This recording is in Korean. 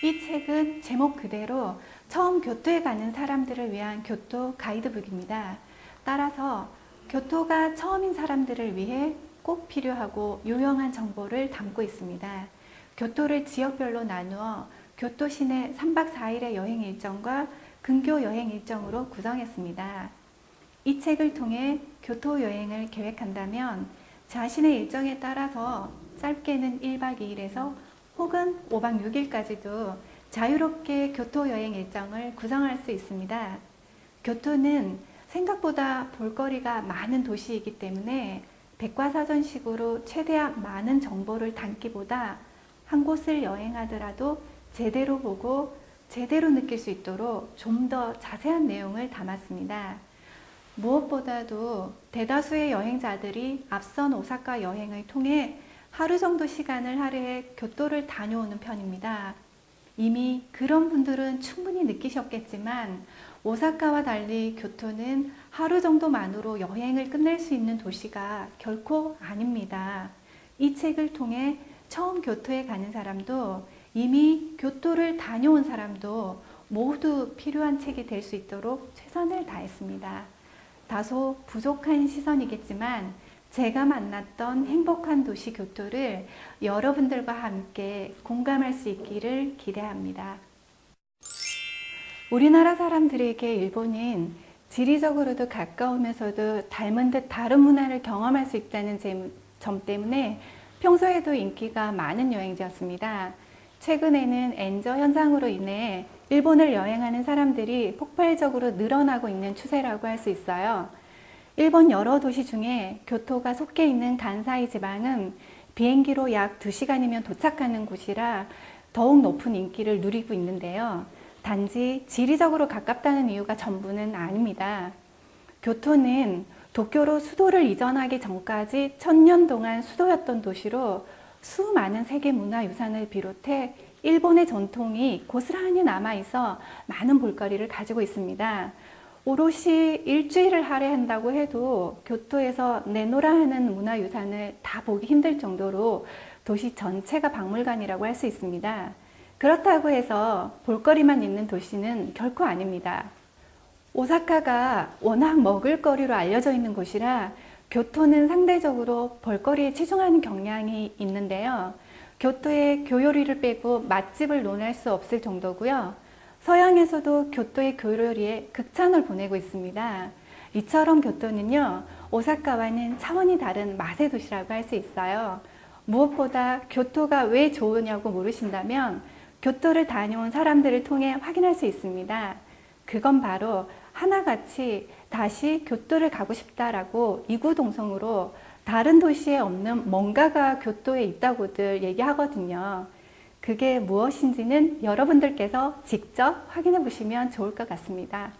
이 책은 제목 그대로 처음 교토에 가는 사람들을 위한 교토 가이드북입니다. 따라서 교토가 처음인 사람들을 위해 꼭 필요하고 유용한 정보를 담고 있습니다. 교토를 지역별로 나누어 교토 시내 3박 4일의 여행 일정과 근교 여행 일정으로 구성했습니다. 이 책을 통해 교토 여행을 계획한다면 자신의 일정에 따라서 짧게는 1박 2일에서 혹은 5박 6일까지도 자유롭게 교토 여행 일정을 구성할 수 있습니다. 교토는 생각보다 볼거리가 많은 도시이기 때문에 백과사전식으로 최대한 많은 정보를 담기보다 한 곳을 여행하더라도 제대로 보고 제대로 느낄 수 있도록 좀 더 자세한 내용을 담았습니다. 무엇보다도 대다수의 여행자들이 앞선 오사카 여행을 통해 하루 정도 시간을 할애해 교토를 다녀오는 편입니다. 이미 그런 분들은 충분히 느끼셨겠지만 오사카와 달리 교토는 하루 정도만으로 여행을 끝낼 수 있는 도시가 결코 아닙니다. 이 책을 통해 처음 교토에 가는 사람도 이미 교토를 다녀온 사람도 모두 필요한 책이 될 수 있도록 최선을 다했습니다. 다소 부족한 시선이겠지만 제가 만났던 행복한 도시 교토를 여러분들과 함께 공감할 수 있기를 기대합니다. 우리나라 사람들에게 일본은 지리적으로도 가까우면서도 닮은 듯 다른 문화를 경험할 수 있다는 점 때문에 평소에도 인기가 많은 여행지였습니다. 최근에는 엔저 현상으로 인해 일본을 여행하는 사람들이 폭발적으로 늘어나고 있는 추세라고 할 수 있어요. 일본 여러 도시 중에 교토가 속해 있는 간사이 지방은 비행기로 약 2시간이면 도착하는 곳이라 더욱 높은 인기를 누리고 있는데요. 단지 지리적으로 가깝다는 이유가 전부는 아닙니다. 교토는 도쿄로 수도를 이전하기 전까지 천년 동안 수도였던 도시로 수많은 세계 문화 유산을 비롯해 일본의 전통이 고스란히 남아 있어 많은 볼거리를 가지고 있습니다. 오롯이 일주일을 할애한다고 해도 교토에서 내노라 하는 문화유산을 다 보기 힘들 정도로 도시 전체가 박물관이라고 할 수 있습니다. 그렇다고 해서 볼거리만 있는 도시는 결코 아닙니다. 오사카가 워낙 먹을거리로 알려져 있는 곳이라 교토는 상대적으로 볼거리에 치중하는 경향이 있는데요. 교토의 교요리를 빼고 맛집을 논할 수 없을 정도고요. 서양에서도 교토의 교요리에 극찬을 보내고 있습니다. 이처럼 교토는요, 오사카와는 차원이 다른 맛의 도시라고 할 수 있어요. 무엇보다 교토가 왜 좋으냐고 물으신다면 교토를 다녀온 사람들을 통해 확인할 수 있습니다. 그건 바로 하나같이 다시 교토를 가고 싶다라고 이구동성으로 다른 도시에 없는 뭔가가 교토에 있다고들 얘기하거든요. 그게 무엇인지는 여러분들께서 직접 확인해 보시면 좋을 것 같습니다.